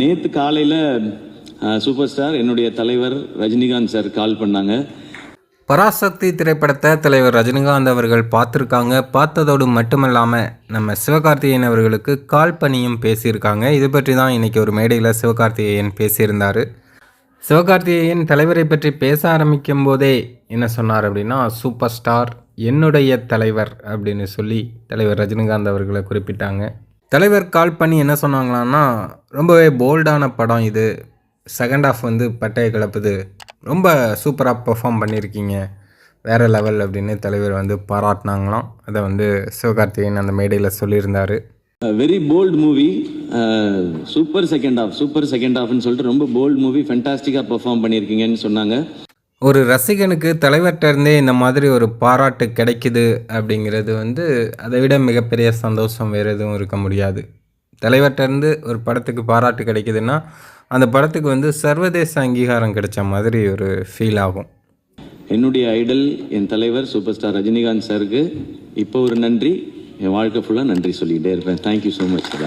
நேற்று காலையில் super star என்னுடைய தலைவர் ரஜினிகாந்த் சார் கால் பண்ணாங்க. பராசக்தி திரைப்படத்தை தலைவர் ரஜினிகாந்த் அவர்கள் பார்த்துருக்காங்க. பார்த்ததோடு மட்டுமல்லாமல் நம்ம சிவகார்த்திகேயன் அவர்களுக்கு கால் பண்ணியும் பேசியிருக்காங்க. இது பற்றி தான் இன்றைக்கி ஒரு மேடையில் சிவகார்த்திகேயன் பேசியிருந்தார். சிவகார்த்திகேயன் தலைவரை பற்றி பேச ஆரம்பிக்கும் போதே என்ன சொன்னார் அப்படின்னா சூப்பர் ஸ்டார் என்னுடைய தலைவர் அப்படின்னு சொல்லி தலைவர் ரஜினிகாந்த் அவர்களை குறிப்பிட்டாங்க. தலைவர் கால் பண்ணி என்ன சொன்னாங்களான்னா ரொம்பவே போல்டான படம் இது. செகண்ட் ஆஃப் வந்து பட்டையை கிளப்புது. ரொம்ப சூப்பராக பெர்ஃபார்ம் பண்ணியிருக்கீங்க வேறு லெவல் அப்படின்னு தலைவர் வந்து பாராட்டினாங்களாம். அதை வந்து சிவகார்த்திகேயன் அந்த மேடையில் சொல்லியிருந்தார். Very bold movie super second half super second ஆஃப்னு சொல்லிட்டு ரொம்ப போல்ட் மூவி ஃபென்டாஸ்டிக்காக பெர்ஃபார்ம் பண்ணியிருக்கீங்கன்னு சொன்னாங்க. ஒரு ரசிகனுக்கு தலைவர்கிட்டருந்தே இந்த மாதிரி ஒரு பாராட்டு கிடைக்குது அப்படிங்கிறது வந்து அதை விட மிகப்பெரிய சந்தோஷம் வேறு எதுவும் இருக்க முடியாது. தலைவர்கிட்ட இருந்து ஒரு படத்துக்கு பாராட்டு கிடைக்குதுன்னா அந்த படத்துக்கு வந்து சர்வதேச அங்கீகாரம் கிடைச்ச மாதிரி ஒரு ஃபீல் ஆகும். என்னுடைய ஐடல் என் தலைவர் சூப்பர் ஸ்டார் ரஜினிகாந்த் சாருக்கு இப்போ ஒரு நன்றி. என் வாழ்க்கை ஃபுல்லாக நன்றி சொல்லிக்கிட்டே இருப்பேன். Thank you so much